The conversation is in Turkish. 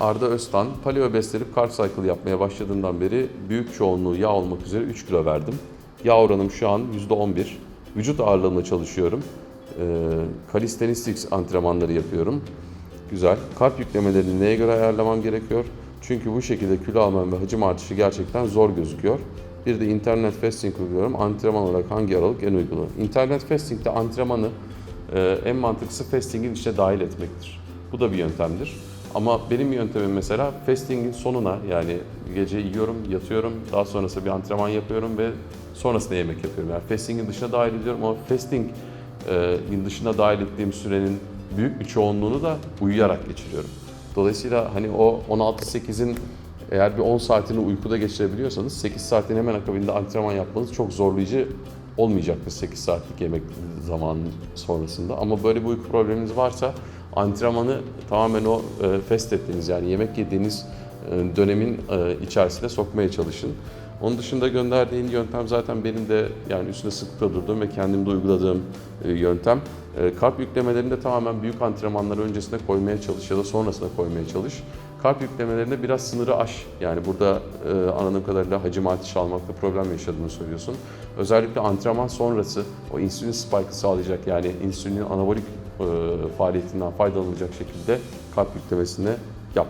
Arda Öztan. Paleo beslenip carb cycle yapmaya başladığımdan beri büyük çoğunluğu yağ olmak üzere 3 kilo verdim. Yağ oranım şu an %11. Vücut ağırlığımla çalışıyorum. Ee, calisthenics antrenmanları yapıyorum. Güzel. Karp yüklemelerini neye göre ayarlamam gerekiyor? Çünkü bu şekilde kilo almam ve hacim artışı gerçekten zor gözüküyor. Bir de internet fasting uyguluyorum. Antrenman olarak hangi aralık en uygulu? İnternet fasting'de antrenmanı e, en mantıklısı fasting'in içine dahil etmektir. Bu da bir yöntemdir. Ama benim yöntemim mesela fasting'in sonuna yani gece yiyorum, yatıyorum, daha sonrasında bir antrenman yapıyorum ve sonrasında yemek yapıyorum. Yani fasting'in dışına dahil ediyorum ama fasting'in dışına dahil ettiğim sürenin büyük bir çoğunluğunu da uyuyarak geçiriyorum. Dolayısıyla hani o 16-8'in eğer bir 10 saatini uykuda geçirebiliyorsanız 8 saatin hemen akabinde antrenman yapmanız çok zorlayıcı olmayacaktır 8 saatlik yemek zamanı sonrasında. Ama böyle bir uyku probleminiz varsa antrenmanı tamamen o e, fest ettiğiniz yani yemek yediğiniz e, dönemin e, içerisine sokmaya çalışın. Onun dışında gönderdiğin yöntem zaten benim de yani üstüne sıklıkla durduğum ve kendimde uyguladığım e, yöntem. E, Karp yüklemelerini de tamamen büyük antrenmanları öncesine koymaya çalış ya da sonrasına koymaya çalış. Karp yüklemelerinde biraz sınırı aş. Yani burada e, anladığım kadarıyla hacim artışı almakta problem yaşadığını söylüyorsun. Özellikle antrenman sonrası o insülin spike'ı sağlayacak yani insülinin anabolik e, faaliyetinden faydalanacak şekilde karp yüklemesini yap.